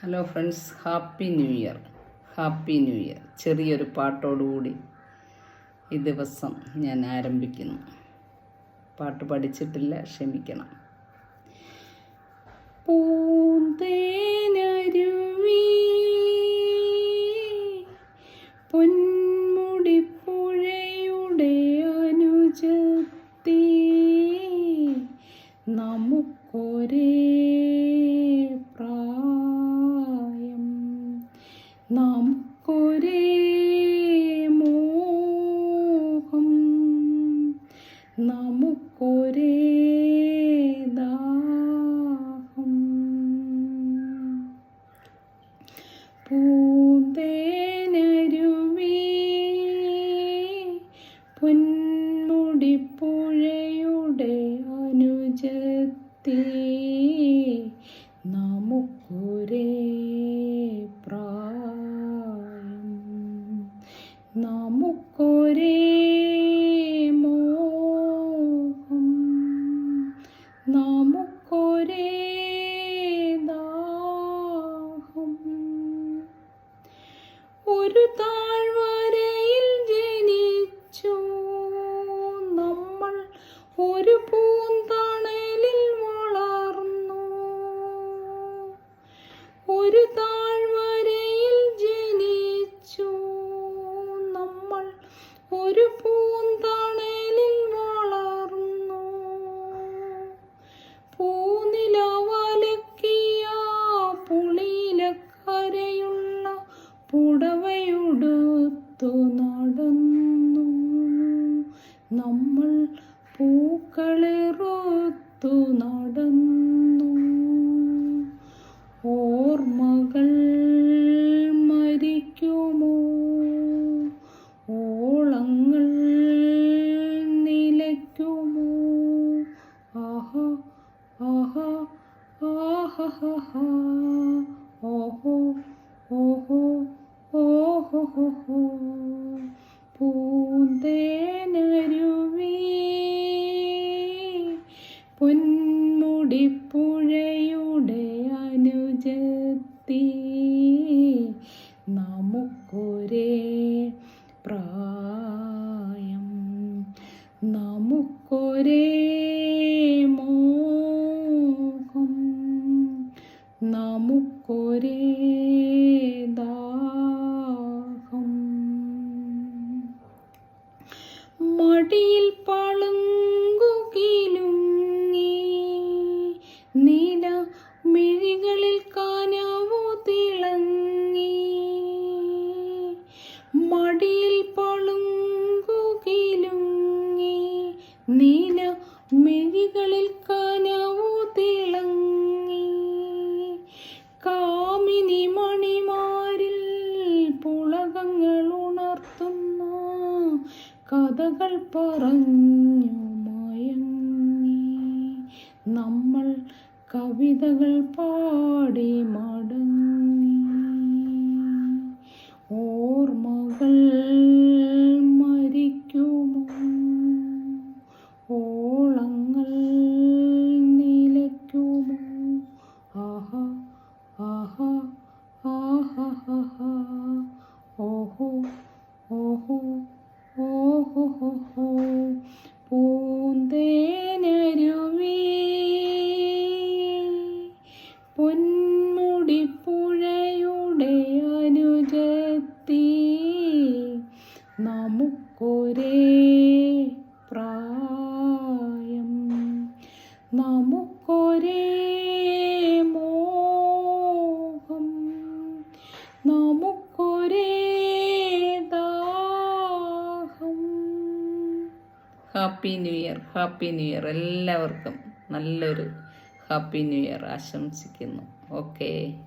Hello friends happy new year happy new year ചെറിയൊരു പാട്ടോടുകൂടി ഈ ദിവസം ഞാൻ ആരംഭിക്കുന്നു. പാട്ട് പഠിച്ചിട്ടില്ല ക്ഷമിക്കണം. പൂന്തേനരുവി പൊന്മുടിപ്പുഴയുടെ അനുജത്തി നമുക്കൊരേ പൊന്മുടിപ്പുഴയുടെ അനുജത്തി പ്രായം. മോഹം. ദാഹം. ഒരു താഴ്വരയിൽ നടന്നു. നമ്മൾ പൂക്കളെറുത്തു നടന്നു. പൊന്മുടിപ്പുഴയുടെ അനുജത്തി നമുക്കൊരേ പ്രായം. നമുക്കൊരേ മോഹം. നമുക്കൊരേ ദാഹം. മടിയിൽ പളുങ്കുകിലുങ്ങി മിഴികളിൽ കാനാവോ തിളങ്ങി. മടിയിൽ പളുങ്കുകിലുങ്ങി. നീല മിഴികളിൽ കാനാവോ തിളങ്ങി. കാമിനി മണിമാരിൽ പുളകങ്ങൾ ഉണർത്തുന്ന കഥകൾ പറഞ്ഞു മയങ്ങി. നമ്മൾ കവിതകൾ പാടി മടങ്ങി. ഓർമ്മകൾ മരിക്കുമോ? ഓളങ്ങൾ നിലയ്ക്കുമോ? ആഹ ആഹ ആഹാ ഓഹോ ഓഹോ ഓഹോ പൂന്തേനരുവി നമുക്കൊരേ പ്രായം. നമുക്കൊരേ മോഹം. നമുക്കൊരേ ദാഹം. Happy new year happy new year എല്ലാവർക്കും. നല്ലൊരു ഹാപ്പി ന്യൂ ഇയർ ആശംസിക്കുന്നു. ഓക്കേ.